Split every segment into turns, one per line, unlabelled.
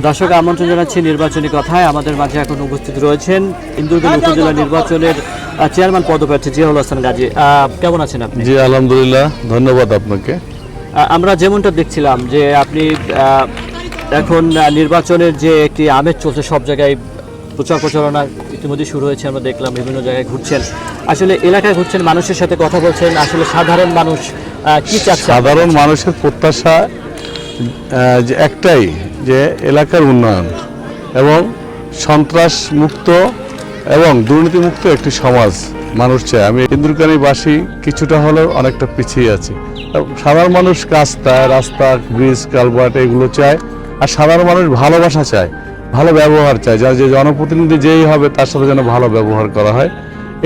দর্শক আমন্ত্রণ জানাচ্ছি নির্বাচনী কথায়। আমাদের মাঝে এখন উপস্থিত রয়েছেন ইন্দুরগঞ্জ উপজেলা নির্বাচনের চেয়ারম্যান পদপ্রার্থী জিয়াউল হাসান গাজী কেমন আছেন আপনি?
জি আলহামদুলিল্লাহ। ধন্যবাদ আপনাকে।
আমরা যেমনটা দেখছিলাম যে আপনি এখন নির্বাচনের যে একটি আমেজ চলছে সব জায়গায় প্রচার প্রচারণা ইতিমধ্যে শুরু হয়েছে আমরা দেখলাম বিভিন্ন জায়গায় ঘুরছেন। আসলে এলাকায় ঘুরছেন মানুষের সাথে কথা বলছেন। আসলে সাধারণ মানুষ আহ, কি চাচ্ছে?
সাধারণ মানুষের প্রত্যাশা যে একটাই যে এলাকার উন্নয়ন এবং সন্ত্রাস মুক্ত এবং দুর্নীতিমুক্ত একটি সমাজ মানুষ চায়। আমি ইন্দুরকানীবাসী কিছুটা হলেও অনেকটা পিছিয়ে আছি। সাধারণ মানুষ রাস্তা রাস্তা, ব্রিজ, কালভার্ট এগুলো চায়। আর সাধারণ মানুষ ভালোবাসা চায়, ভালো ব্যবহার চায়। যার যে জনপ্রতিনিধি যেই হবে তার সাথে যেন ভালো ব্যবহার করা হয়,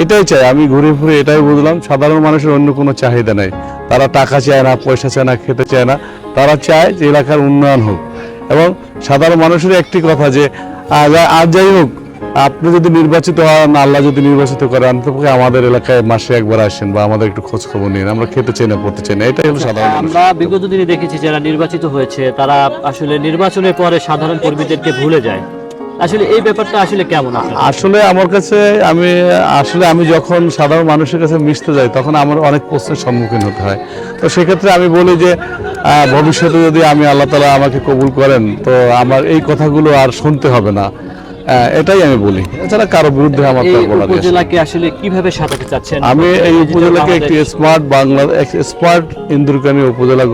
এটাই চাই। আমি ঘুরে ঘুরে এটাই বুঝলাম, সাধারণ মানুষের অন্য কোনো চাহিদা নেই। তারা টাকা চায় না, পয়সা চায় না, খেতে চায় না। তারা চায় যে এলাকার উন্নয়ন হোক। এবং সাধারণ মানুষের একটি কথা যে আজ যাই হোক আপনি যদি নির্বাচিত হন আল্লাহ যদি নির্বাচিত করেন তবে আমাদের এলাকায় মাসে একবার আসেন বা আমাদের একটু খোঁজ খবর নিন আমরা খেতে চাই না পড়তে চাই না এটাই হলো সাধারণ
আমরা বিগত দিনে দেখেছি যারা নির্বাচিত হয়েছে তারা আসলে নির্বাচনের পরে সাধারণ কর্মীদেরকে ভুলে যায়। আসলে এই ব্যাপারটা আসলে কেমন
আসলে আমার কাছে আমি আসলে আমি যখন সাধারণ মানুষের কাছে মিশতে যাই তখন আমার অনেক প্রশ্নের সম্মুখীন হতে হয়। তো সেক্ষেত্রে আমি বলি যে ভবিষ্যতে যদি আমি আল্লাহ তালা আমাকে কবুল করেন তো আমার এই কথাগুলো আর শুনতে হবে না। এটাই আমি বলি। এছাড়া কারও বিরুদ্ধে আমার বলার ইয়ে
উপজেলাকে আসলে কীভাবে সাজাতে চাচ্ছেন?
আমি এই উপজেলাকে একটি স্মার্ট বাংলা স্মার্ট ইন্দুরকানী উপজেলা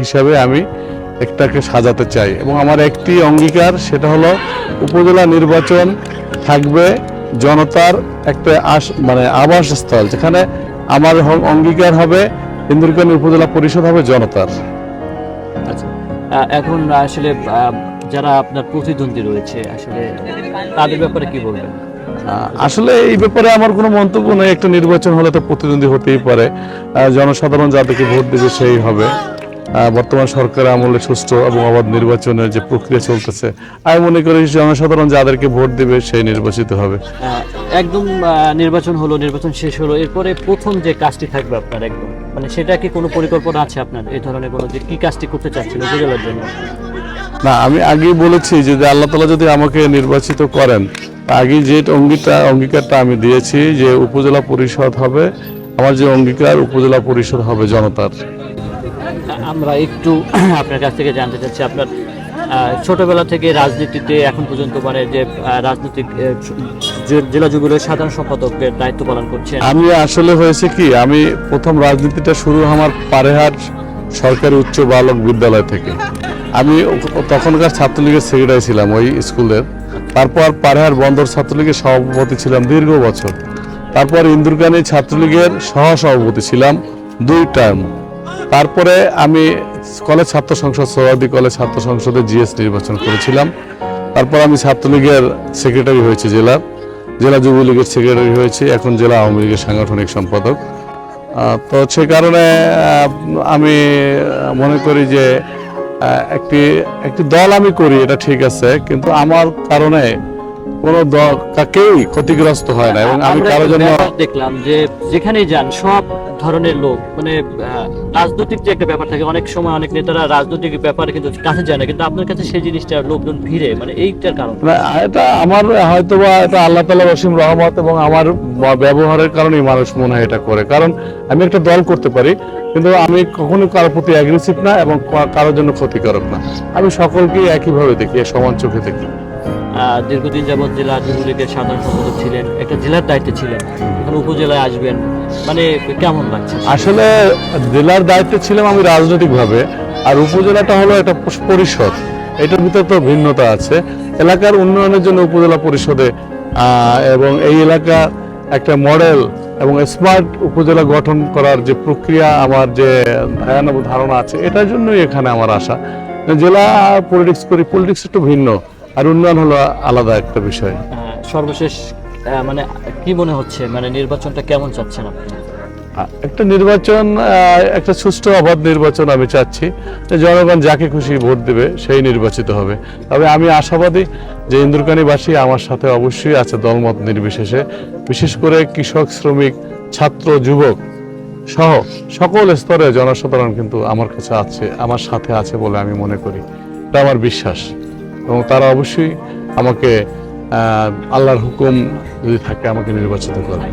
হিসাবে আমি একটাকে সাজাতে চাই। এবং আমার একটি অঙ্গীকার সেটা হলো উপজেলা নির্বাচন থাকবে জনতার একটা আস মানে আবাসস্থল যেখানে আমার অঙ্গীকার হবে ইন্দুরকানী উপজেলা পরিষদ হবে জনতার।
আচ্ছা। এখন আসলে যারা আপনার প্রতিদ্বন্দ্বী রয়েছে আসলে তাদের ব্যাপারে কি বলবেন?
আসলে এই ব্যাপারে আমার কোনো মন্তব্য নেই একটা নির্বাচন হলে তো প্রতিদ্বন্দ্বী হতেই পারে। জনসাধারণ যাদেরকে ভোট দেবে সেই হবে। বর্তমান সরকারের আমলে সুষ্ঠু এবং অবাধ নির্বাচনের যে প্রক্রিয়া চলতেছে আমি মনে করি জনসাধারণ যাদেরকে ভোট দেবে সেই নির্বাচিত হবে।
একদম নির্বাচন হলো নির্বাচন শেষ হলো এরপরে প্রথম যে কাজটি থাকবে আপনার একদম মানে সেটা কি কোনো পরিকল্পনা আছে আপনার এই ধরনের কোনো যে কি কাজটি করতে চাচ্ছেন উপজেলার জন্য?
না আমি আগেই বলেছি যে যে আল্লাহ তালা যদি আমাকে নির্বাচিত করেন আগে যে অঙ্গীটা অঙ্গীকারটা আমি দিয়েছি যে উপজেলা পরিষদ হবে আমার যে অঙ্গীকার উপজেলা পরিষদ হবে জনতার।
আমরা একটু আপনার কাছ থেকে জানতে চাচ্ছি, আপনার ছোটবেলা থেকে রাজনীতিতে এখন পর্যন্ত মানে যে রাজনৈতিক জেলা যুগের সাধারণ সম্পাদকের দায়িত্ব পালন করছেন।
আমি আসলে হয়েছে কি, আমি প্রথম রাজনীতিটা শুরু আমার পারেহাট সরকারি উচ্চ বালক বিদ্যালয় থেকে। আমি তখনকার ছাত্রলীগের সেক্রেটারি ছিলাম ওই স্কুলের। তারপর পারেহাট বন্দর ছাত্রলীগের সভাপতি ছিলাম দীর্ঘ বছর। তারপর ইন্দুরকানী ছাত্রলীগের সহ সভাপতি ছিলাম দুই টার্ম তারপরে আমি কলেজ ছাত্র সংসদ সৌরাদি কলেজ ছাত্র সংসদে জিএস নির্বাচন করেছিলাম। তারপর আমি ছাত্রলীগের সেক্রেটারি হয়েছি জেলার জেলা যুবলীগের সেক্রেটারি হয়েছি, এখন জেলা আওয়ামী লীগের সাংগঠনিক সম্পাদক। তো সে কারণে আমি মনে করি যে একটি একটি দল আমি করি, এটা ঠিক আছে, কিন্তু আমার কারণে কোনো কেউই ক্ষতিগ্রস্ত হয় না এবং আমি কারোর জন্য
দেখলাম যে যেখানেই যান সব ধরনের লোক মানে রাজনৈতিক যে একটা ব্যাপার থাকে অনেক সময় অনেক নেতারা রাজনৈতিক ব্যাপারে কিন্তু কাছে যায় না কিন্তু আপনার কাছে সেই জিনিসটা লোকজন ভিড়ে মানে এইটার কারণ।
এটা আমার হয়তোবা এটা আল্লাহ তালা রসিম রহমত এবং আমার ব্যবহারের কারণেই মানুষ মনে হয় এটা করে। কারণ আমি একটা দল করতে পারি কিন্তু আমি কখনো কারোর প্রতি অ্যাগ্রেসিভ না এবং কারোর জন্য ক্ষতিকারক না। আমি সকলকে একইভাবে দেখি সমান চোখে দেখি।
দীর্ঘদিন যাবৎ জেলা যুবলীগের সাধারণ সম্পাদক ছিলেন, একটা জেলার দায়িত্বে ছিলেন। এখন উপজেলায় আসবেন। মানে কেমন লাগছে?
আসলে জেলার দায়িত্বে ছিলাম আমি রাজনৈতিকভাবে, আর উপজেলাটা হলো একটা পরিষদ। এটার ভিতরে তো ভিন্নতা আছে। এলাকার উন্নয়নের জন্য উপজেলা পরিষদে এবং এই এলাকা একটা মডেল এবং স্মার্ট উপজেলা গঠন করার যে প্রক্রিয়া, আমার যে ধারণা আছে, এটার জন্যই এখানে আমার আশা। জেলা পলিটিক্স করি পলিটিক্স একটু ভিন্ন। আর উন্নয়ন হলো আলাদা একটা বিষয়।
সর্বশেষ মানে কি মনে হচ্ছে? মানে নির্বাচনটা কেমন চাচ্ছেন আপনি?
একটা নির্বাচন একটা সুষ্ঠু অবাধ নির্বাচন আমি চাচ্ছি যে জনগণ যাকে খুশি ভোট দেবে সেই নির্বাচিত হবে। তবে আমি আশাবাদী যে ইন্দুরকানীবাসী আমার সাথে অবশ্যই আছে দলমত নির্বিশেষে। বিশেষ করে কৃষক শ্রমিক ছাত্র যুবক সহ সকল স্তরে জনসাধারণ কিন্তু আমার কাছে আছে আমার সাথে আছে বলে আমি মনে করি। এটা আমার বিশ্বাস। এবং তারা অবশ্যই আমাকে আল্লাহর হুকুম যদি থাকে আমাকে নির্বাচিত করবে